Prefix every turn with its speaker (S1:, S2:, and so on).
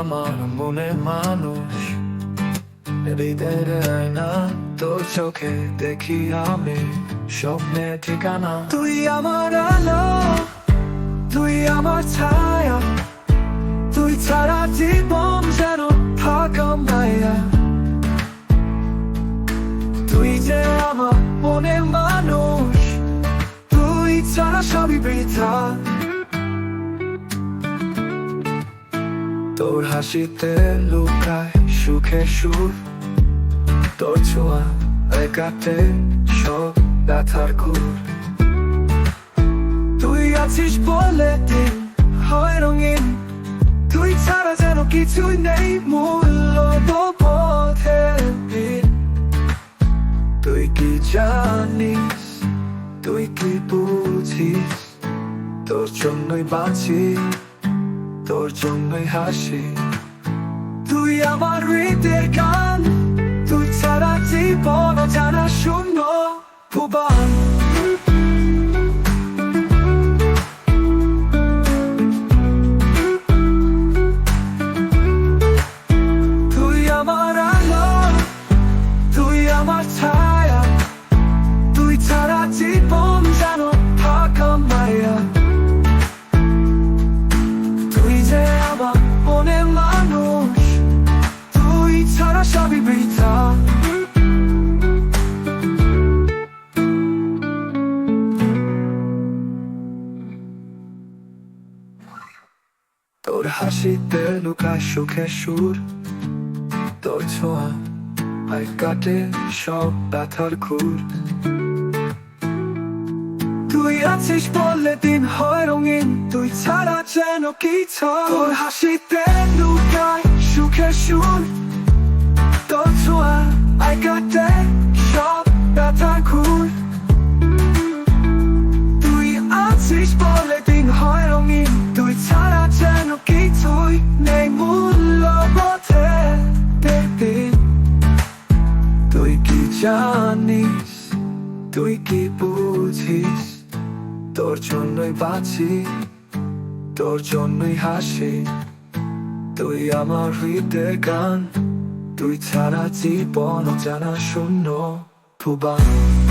S1: আমার মনে মানুষ? হৃদয়ের আয়না তোর চোখে দেখি আমি স্বপ্নে ঠিকানা। তুই আমার আলো, তুই আমার ছায়া, তুই ছাড়া জীবন যেন থাকা মায়া। তুই যে আমার মনে মানুষ, তুই ছাড়া সবই বৃথা। তোর হাসিতে লুকায় সুখে সুর। তোর ছোঁয়া একাতে সব ব্যথার ঘুর। তুই আছিস বলে দিন হয় রঙিন। তুই ছাড়া যেন কিছুই নেই মূল্য তুই কি জানিস? তুই কি বুঝিস? তোর জন্যই বাঁচি। তোর জন্যই হাসি। তুই আমার হৃদয়ের গান তুই ছাড়া জীবন জানা শূন্য ভুবন। তোর হাসিতে লুকায় সুখে সুর। তোর ছোঁয়া আর কাটে সব ব্যথার খুর। তুই আছিস বললে দিন হয় রঙিন, তুই ছাড়া যেন কি তোর হাসিতে লুকায় সুখে সুর। জানিস, তুই কি বুঝিস? তোর জন্যই বাঁচি, তোর জন্যই হাসি। তুই আমার হৃদয়ের গান, তুই ছাড়া জীবন জানা শূন্য ভুবান